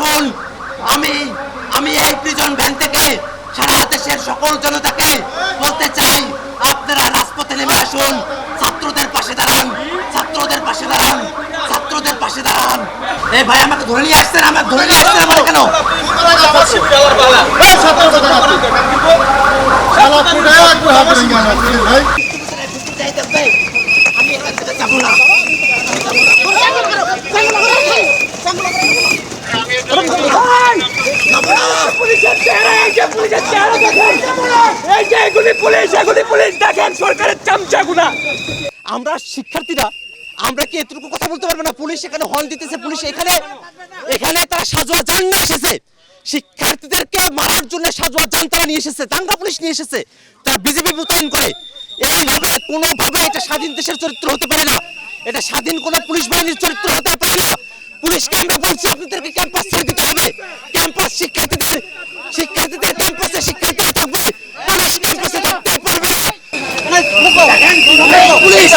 আসুন আমি আমি এই প্রিজন ভ্যান থেকে সারা দেশের সকল জনতাকে বলতে চাই, আপনারা রাজপথে নেমে আসুন, ছাত্রদের পাশে দাঁড়ান, ছাত্রদের পাশে দাঁড়ান, ছাত্রদের পাশে দাঁড়ান। এই ভাই আমাকে ধরে নিয়ে আসছেন, আমাকে ধরে নিয়ে আসছেন আমার কেন? ছাত্র কথা কাটতে। শালা ফুটায় একবার হাত ভেঙে আমার, পুলিশ ভাই। আমি এখান থেকে যাব না আমরা শিক্ষার্থীরা, আমরা কি এতটুকু কথা বলতে পারব না? পুলিশ এখানে হল দিতেছে, পুলিশ এখানে এখানে তারা সাজোয়া যান এসেছে। শিক্ষার্থীদেরকে মারার জন্য সাজোয়া যান তারা নিয়ে এসেছে, দাঙ্গা পুলিশ নিয়ে এসেছে তারা বিজেপি মোতায়েন করে। এইভাবে কোনোভাবে এটা স্বাধীন দেশের চরিত্র হতে পারে না। এটা স্বাধীন কোনো পুলিশ বাহিনীর চরিত্র হতে পারে না। পুলিশকে আমরা বলছি, আপনাদেরকে ক্যাম্পাস ছেড়ে দিতে হবে। ক্যাম্পাস শিক্ষার্থীদের শিক্ষার্থীদের ক্যাম্পাসে শিক্ষার্থীরা থাকবে। পুলিশ ক্যাম্পাসে থাকতে পারবে না। পুলিশ।